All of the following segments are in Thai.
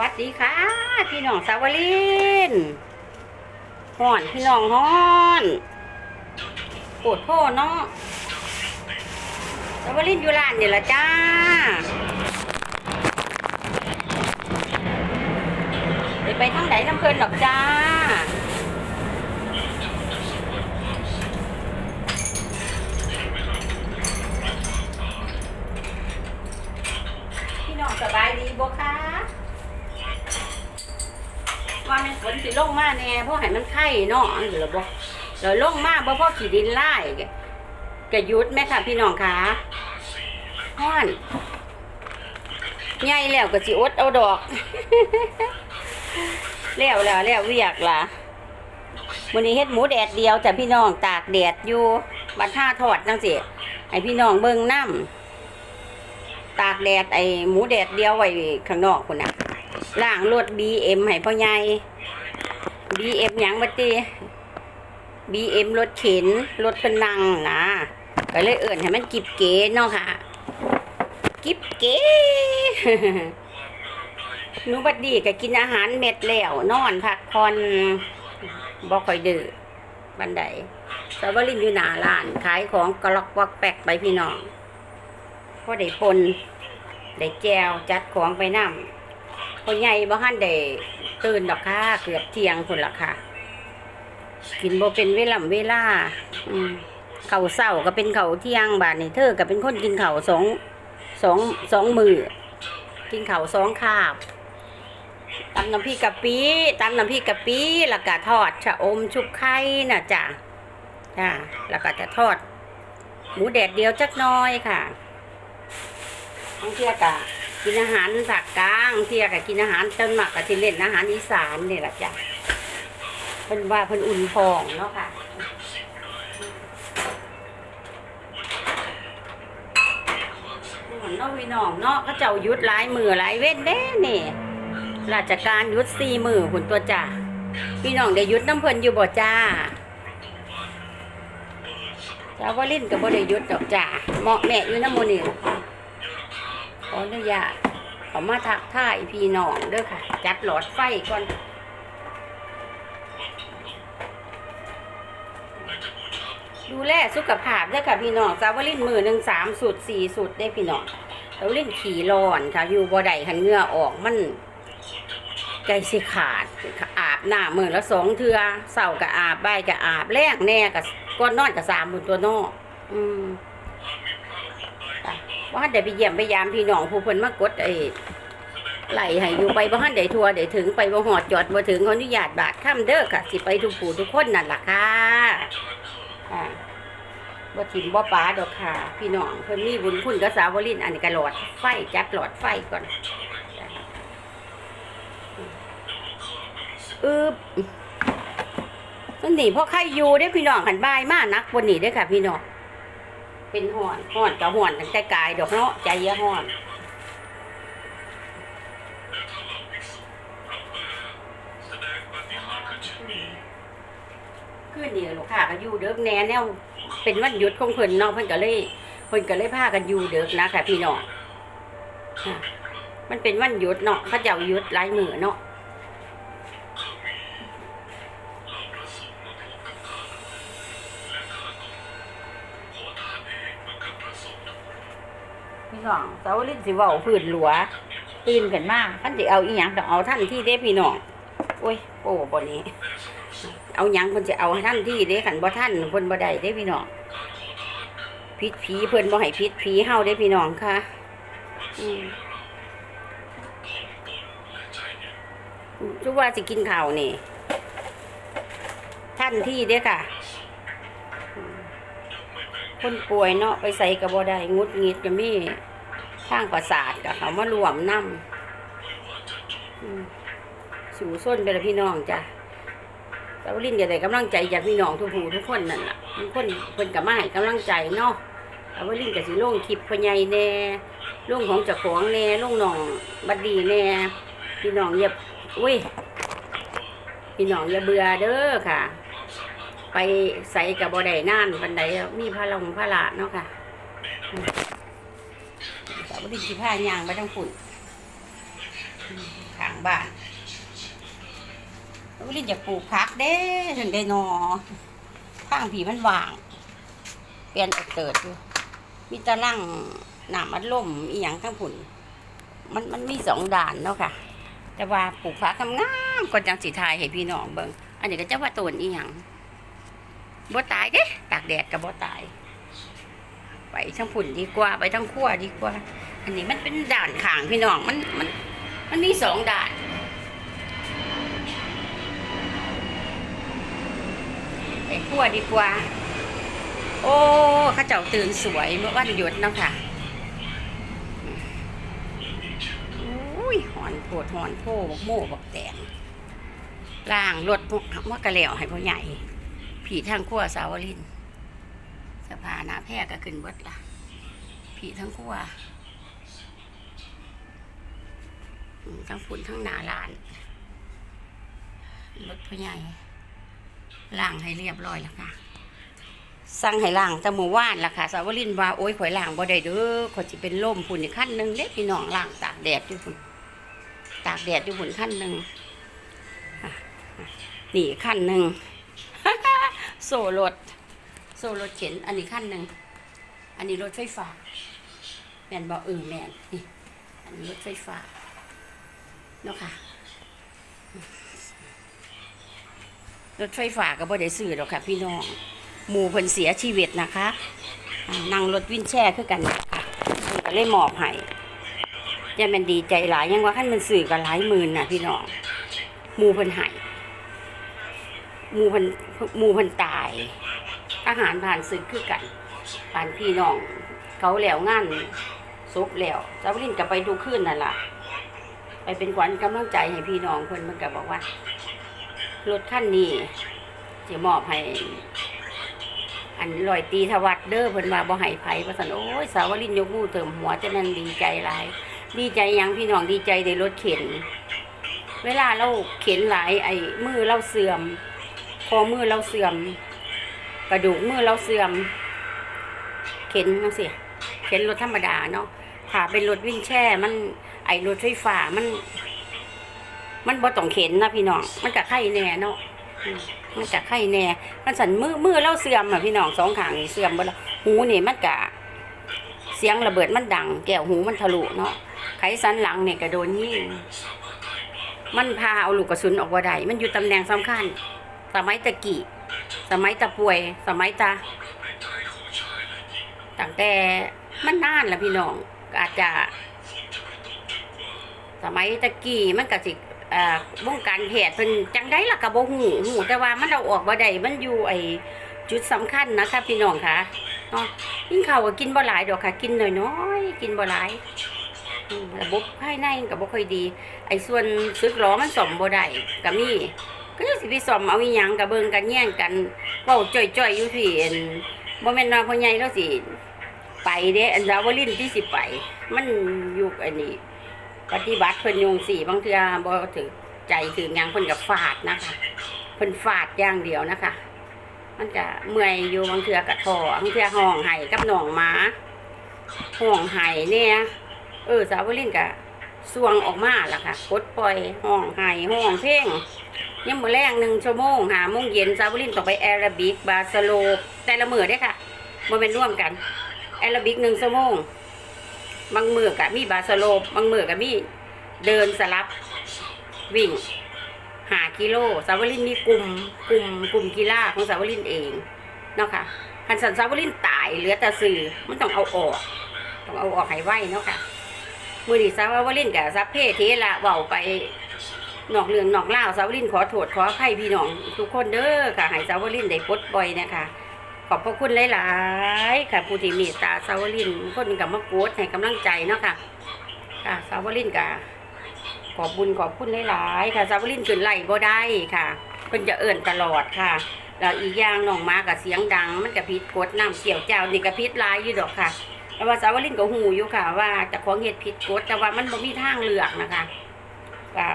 วัสดีค่ะ พี่น้องสาวลินห่อนพี่น้องฮ้อนปวดโพ่เนาะสาวลินอยู่ร้านนี่ละจ้าไปไปทางไหนน้ำเพลินดอกจ้า พี่น้องสบายดีบ่คะว่ามันฝนสิลง มาแน่ให้มันไข่เนาะอันเหลือบ่เดี๋ยวลงมาบ่พอขี้ดินไล่กะยุดแม่ค่ะพี่น้องคะฮ้อนใหญ่แล้วก็สิอดเอาดอกแล้วแล้วแล้วเวียกล่ะวันนี้เฮ็ดหมูแดดเดียวจ้ะพี่น้องตากแดดอยู่บัดท่าทอดจังสิให้พี่น้องเบิ่งน้ำตากแดดไอ้หมูแดดเดียวไว้ข้างนอกคุณน่ะล่างรถ BM ให้พ่อใหญ่ BM หยังบัดติ BM รถเข็นรถพนนังนะก็เลยเอิ่นให้มันกิบเก๋เนาะค่ะ กิบเก๋หนูบัดดีก็กินอาหารเม็ดแล้วนอนพักผ่อนบ่ค่อยดื้อบันไดสาวลินอยู่หน้าร้าน ขายของกระลอกวักแปกไปพี่น้องพอได้ปนได้แจวจัดของไปนํ คนใหญ่บ่ฮั่นได้ตื่นดอกค่ะเกือบเที่ยงคนละค่ะ กินบ่เป็นเวลาเวลาอืมเขาเศร้าก็เป็นเขาเที่ยงบาดนี่เธอก็เป็นคนกินเขาสองสองสองมือกินเขาสองคาบตำน้ำพริกกะปิตำน้ำพริกกะปิแล้วก็ทอดชะอมชุบไข่น่ะจ้ะจ้ะแล้วก็จะทอด หมูแดดเดียวจักน้อยค่ะบางเที่ยกะ กินอาหารภาคกลางเที่ยกะกินอาหารต้นหมักกะที่เล่นอาหารอีสานนี่แหละจ้ะเพิ่นว่าเพิ่นอุ่นฟองเนาะค่ะเนาะพี่น้องเนาะก็เจ้ายุดหลายมือหลายเว้นเด้นี่ราชการยุดสี่มือผนตัวจ้าพี่น้องได้ยุดน้ำเพิ่นอยู่บ่จ้าจ้าวาลินกับบ่ได้ยุดดอกจ้าเหมาะแม่อยู่น้ำโมนี่ล่ะค่ะข อนุญาตเขามาทักทายพี่น้องเด้อค่ะ จัดหลอดไฟก่อนดูแลสุขภาพเด้อค่ะพี่น้องซาวลินมือหนึ่งสามสุดสี่สุดได้พี่น้องซาวลินขี่ร้อนค่ะ อยู่บ่ได้คันเงือออกมันใจสิขาดอาบหน้ามือละสองเทือเสาร์ก็อาบใบ่ายก็อาบแรงแน่กับก้อนนอนกับสามบนตัวนอกอืม ว่าเดี๋ยวไปเยี่ยมไปยามพี่น้องผู้เพิ่นมากดไอ้ไหลให้อยู่ไปบ่ฮั่นได้ทัวร์ได้ถึงไปบ่หอดจอดบ่ถึงขออนุญาตบาทค่ำเด้อค่ะ สิไปทุกผู้ทุกคนนั่นล่ะค่ะอ่าบ่ถิ่มบ่ปาดอกค่ะ พี่น้องเพิ่นมีบุญคุณกับสาวลินอันนี้ก็หลอดไฟจัดหลอดไฟก่อนอึบนั่นนี่พ่อใครอยู่เด้พี่น้องหันบายมากนักบนนี้เด้ค่ะ พี่น้อง เป็นห่อนห่อนกับห่อนตั้งแต่กายดอกเนาะใจเยอะห่อนขึ้นนี่ลูกค้าก็อยู่เด็กแน่แนวเป็นวันหยุดของเพิ่นเนาะเพิ่นก็เลยเพิ่นก็เลยพากันอยู่เด็กนะค่ะพี่น้องมันเป็นวันหยุดเนาะเขาเจ้าหยุดหลายมือเนาะ น้องเสาลินสิเว้าพื้นหลัวตื่นกันมากท่านสิเอาอีหยังต้องเอาท่านที่เด้พี่น้องโอ้ยโอ้บ่นี้ เอาหยังเพิ่นสิเอาท่านที่เด้ขันบ่ท่านเพิ่นบ่ได้เด้พี่น้องพิษผีเพิ่นบ่ให้พิษผีเฮาเด้พี่น้องค่ะอืมจุว่าสิกินข้าวนี่ ท่านที่เด้ค่ะ คนป่วยเนาะไปใส่กระบ่ได้งุดงิดก็มี ทางประสาทกับเขามารวมน้ำสู่ส้นไปละพี่น้องจ้ะสาวลินก็ได้กำลังใจจากพี่น้องทุกผู้ทุกคนนั่นล่ะทุกคนเพิ่นก็มาให้กำลังใจเนาะสาวลินก็สิลงคลิปพ่อใหญ่แน่ลงของเจ้าของแน่ลงน้องบัดดีแน่พี่น้องอย่าอุ้ยพี่น้องอย่าเบื่อเด้อค่ะ ไปใส่กับบ่ได้นานปันใดมีพระลงพระละเนาะค่ะ อืมสาวลินสิพายางไปทั้งฝุ่นขางบ้านวิลินอยากปลูกพักเด้ถึงได้นอทางผีมันว่าง เปลี่ยนอกเติดอยู่มีตะลั่งหนามอัดลมอีหยังทั้งผุนมันมันมีสองด่านเนาะค่ะ แต่ว่าปลูกพักงามก่อนจังสีทายให้พี่น้องเบิ่งอันนี้ก็จะว่าต้นอีหยังบ่ตายเด้ตากแดดก็บ่ตาย ไปทั้งผุ่นดีกว่า ไปทั้งขั้วดีกว่า อันนี้มันเป็นด่านขางพี่น้องมันมันมันมีสองด่านไปขั้วดีกว่า โอ้ข้าเจ้าตื่นสวยเมื่อวันหยุดนะค่ะอุ้ยหอนโผดหอนโพบกโม่บักแตงล่างรถมากระเหลวให้พ่อใหญ่ ผีทางขั้วสาวลิน สภาหนาแพร่ก็ขึ้นเบิดละผีทั้งขั้วทั้งฝุ่นทั้งหนาลานรถพ่อใหญ่ล่างให้เรียบร้อยแล้วค่ะ สั่งให้ล่างแตะมือว่านล่ะค่ะ สาวลินว่าโอ้ยข่อยล่างบ่ได้เด้อข่อยสิเป็นลมฝุ่นอีกขั้นหนึ่งเด็พี่น้องล่างตากแดดอยู่ฝุ่นตากแดดอยู่ฝุ่นขั้นหนึ่งนี่ขั้นหนึ่งโซ่รถ โซ่รถเข็น อันนี้ขั้นหนึ่ง อันนี้รถไฟฟ้า แมนบอกเออแมนนี่อันนี้รถไฟฟ้าเนาะค่ะ รถไฟฟ้าก็บ่ได้ซื้อหรอกค่ะ พี่น้อง หมู่เพิ่นเสียชีวิตนะคะนั่งรถวินแช่คือกันค่ะเพิ่นก็เลยมอบให้ยังมันดีใจหลายยังว่าขั้นมันสื่อกันหลายหมื่นน่ะ พี่น้องหมู่เพิ่นให้หมู่เพิ่นหมู่เพิ่นตาย อาหารผ่านศึกคือกันผ่านพี่น้อง เขาแล้วงานศพแล้วสาวลินก็ไปดูขึ้นนั่นล่ะ ไปเป็นขวัญกำลังใจให้พี่น้องเพิ่นมันก็บอกว่ารถคันนี้จะมอบให้ อันลอยตีทวัดเด้อเพิ่นมาบ่ให้ไผว่าซั่นโอ้ยสาวลินยกมือเติมหัวจะนั่นดีใจหลายดีใจยังพี่น้องดีใจได้รถเข็น เวลาเราเข็นหลายไอ้มือเราเสื่อม คอมือเราเสื่อม กระดูกมือเราเสื่อม เข็นจังซี่เข็นรถธรรมดาเนาะถ้าเป็นรถวิ่งแช่ มันไอรถไฟฟ้ามัน มันบ่ต้องเข็นนะพี่น้อง มันก็ไข่แน่เนาะมันก็ไข่แน่ มันสั่นมือมือเราเสื่อมอะพี่น้องสองขางนี่เสื่อมบ่ละหูนี่มันก็เสียงระเบิดมันดัง แก้วหูมันทะลุเนาะไขสันหลังเนี่ยก็โดนยิงมันพาเอาลูกกระสุนออกว่าได้มันอยู่ตำแหน่งสำคัญสมัยตะกี้ สมัยตะป่วย สมัยตาตั้งแต่มันนานแล้วพี่น้องอาจจะ สมัยตะกี้มันก็สิบ่วงการแพทย์เพิ่นจังได้ล่ะก็บ่ฮู้ฮู้แต่ว่ามันเอาออกบ่ได้มันอยู่ไอ้จุดสำคัญนะคะพี่น้องค่ะเนาะกินข้าวก็กินบ่หลายดอกค่ะ กินน้อยๆกินบ่หลายระบบภายในก็บ่ค่อยดี ไอ้ส่วนซึกหล้อมันซ่อมบ่ได้ก็มี ก็สิไปซ่อมเอาอีหยังก็เบิ่งกันแย่งกันเว้าจ้อยๆอยู่พี่อั่นบ่แม่นว่าพ่อใหญ่เราสิไปเด้อันดาวลินที่สิไป มันอยู่อันนี้ ปฏิบัติเพิ่นยงสี่บางเทื่อบ่ถึงใจถึงหยังเพิ่นกับฟาดนะคะเพิ่นฟาดอย่างเดียวนะคะ มันก็เมื่อยอยู่บางเทื่อกับท้อบางเทื่อห้องไห้กับหนองหมาห้องไห้เนี่ยเออสาวลินก็สวงออกมาล่ะค่ะกดปล่อยห้องไห้ห้องเพลง ยังมือแรงหนึ่งชั่วโมงหาโมงเย็นสาวลินต้อไปแอรบิกบาสโลปแต่ละมือเด้ค่ะบ่แม่นร่วมกัน แอรบิกหนึ่งชั่วโมงบางมือกับมีบาสโลบบางมือกับมีเดินสลับวิ่งหากิโลสาวลินมีกลุ่มกลุ่มกลุ่มกีฬาของสาวลินเองเนาะค่ะคันสันสาวลินตายเหลือแต่สื่อมันต้องเอาออก ต้องเอาออกให้ไวเนาะค่ะมือดีสาวลินกับซับเพเทละเบาไป นอกเรื่องนอกเล่าสาวลินขอโทษขออภัยพี่น้องทุกคนเด้อค่ะให้สาวลินได้ปลดปล่อยนะคะขอบพระคุณหลายๆค่ะผู้ที่เมตตาสาวลินคนกับมะกรูดให้กำลังใจเนาะค่ะค่ะสาวลินกับขอบบุญขอบคุณหลายๆค่ะสาวลินขึ้นไหลบ่ได้ค่ะเพิ่นจะเอิ่นตลอดค่ะแล้วอีกอย่างน้องมากับเสียงดัง มันกับพิษกดน้ำเกี่ยวเจ้านี่กับพิษลายอยู่ดอกค่ะแต่ว่าสาวลินก็หูอยู่ค่ะ ว่าจะของเฮ็ดผิดกฎแต่ว่ามันบ่มีทางเลือกนะคะก็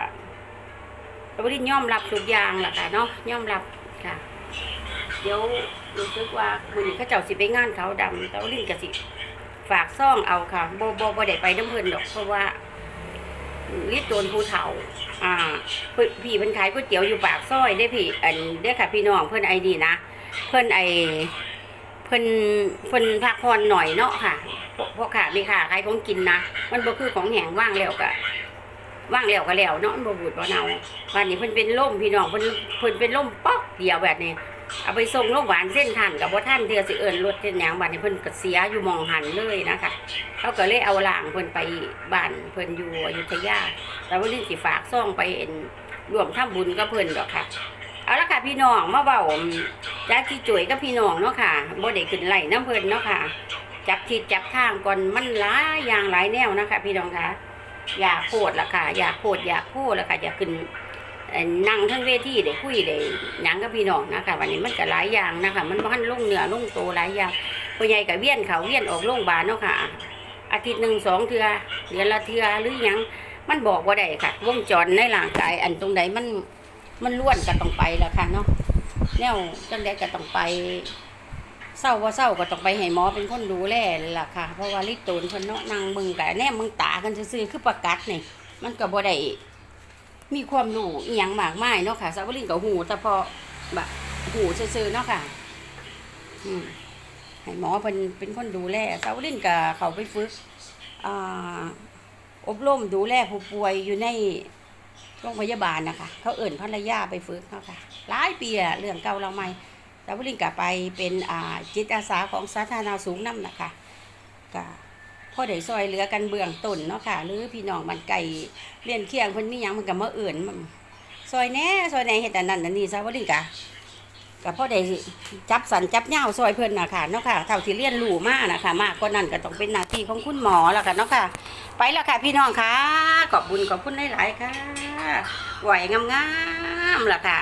สาวลินยอมรับทุกอย่างแหละค่ะเนาะยอมรับค่ะ เดี๋ยวรู้สึกว่ามือนี้เขาเจ้าสิไปงานเขาดำสาวลินก็สิ ฝากซ่องเอาค่ะโบโบโบได้ไปน้ำเพิ่นดอกเพราะว่าลิโตนภูเถาอ่าพี่เพิ่นขายก๋วยเตี๋ยวอยู่ปากซอยได้พี่อันเด้ค่ะพี่น้องเพิ่นไอดีนะเพิ่นไอเพิ่นเพิ่นพักผ่อนหน่อยเนาะค่ะพวกพวกค่ะมีค่ะขายของกินนะมันบ่คือของแห้งว่างแล้วก็ ว่างแล้วก็แล้วเนาะมันบ่บูดบ่เน่าวันนี้เพิ่นเป็นล่มพี่น้องเพิ่นเพิ่นเป็นล่มป๊อกเดียวแบบนี้เอาไปส่งโรงพยาบาลเส้นทันกับบ่ท่านเดือสิเอิ้นรถเส้นหยังบัดนี้เพิ่นก็เสียอยู่มองหันเลยนะคะเขาก็เลยเอาล่างเพิ่นไปบ้านเพิ่นอยู่อยุธยาแล้ววันนี้สิฝากซ่องไปเอ็นรวมทำบุญกับเพิ่นดอกค่ะเอาละค่ะพี่น้องมาเว้าจากที่จุ๋ยกับพี่น้องเนาะค่ะบ่ได้ขึ้นไหลน้ำเพิ่นเนาะค่ะ จับทิศจับทางก่อนมันหลายอย่างหลายแนวนะคะ พี่น้องคะ อยากโคตรละค่ะ อยากโคตรอยากพูดละค่ะอยากขึ้นนั่งทั้งเวทีได้คุยได้ยังกับพี่น้องนะคะวันนี้มันก็หลายอย่างนะคะ มันพันลุ่งเหนือลุ่งโตหลายอย่างพ่อใหญ่ก็เวียนเขาเวียนออกโรงพยาบาลเนาะค่ะ อาทิตย์หนึ่งสองเทือเดือนละเทือหรือยังมันบอกว่าได้ค่ะ วงจรในร่างกาย อันตรงใดมันมันล้วนก็ต้องไปแล้วค่ะเนาะแนวจังใดก็ต้องไป เศร้าว่าเศร้าก็ต้องไปให้หมอเป็นคนดูแลล่ะค่ะ เพราะว่าลิตูนเพิ่นเนาะนั่งมึงกับแนมมึงตากันซื่อๆคือประกัดนี่มันก็บ่ได้มีความรู้อีหยังมากมายเนาะค่ะสาวลินก็หูแต่พอแบบหูซื่อๆเนาะค่ะอืมให้หมอเป็นเป็นคนดูแลสาวลินกับเขาไปฝึกอ่าอบรมดูแลผู้ป่วยอยู่ในโรงพยาบาลนะคะ เขาเอิ่นภรรยาไปฝึกเขาค่ะหลายปีอะเรื่องเก่าเราใหม่ สาวลินกับไปเป็นอ่าจิตอาสาของสาธารณสุขน้ำนะคะก็พ่อได้ซอยเหลือกันเบื้องต้นเนาะค่ะ หรือพี่น้องมันไก่เลี้ยนเคียงเพิ่นมีหยังมันก็มาเอิ่นมันซอยแหน่ซอยแหน่เฮ็ดอันนั้นอันนี้สาวลินกะก็พ่อได้จับสันจับเหย้าซอยเพิ่นนะค่ะเนาะค่ะเท่าที่เรียนรู้มานะคะมากกว่านั้นก็ต้องเป็นหน้าที่ของคุณหมอแล้วค่ะเนาะค่ะ ไปแล้วค่ะพี่น้องค่ะขอบบุญขอบคุณหลายๆค่ะไหวงามๆล่ะค่ะ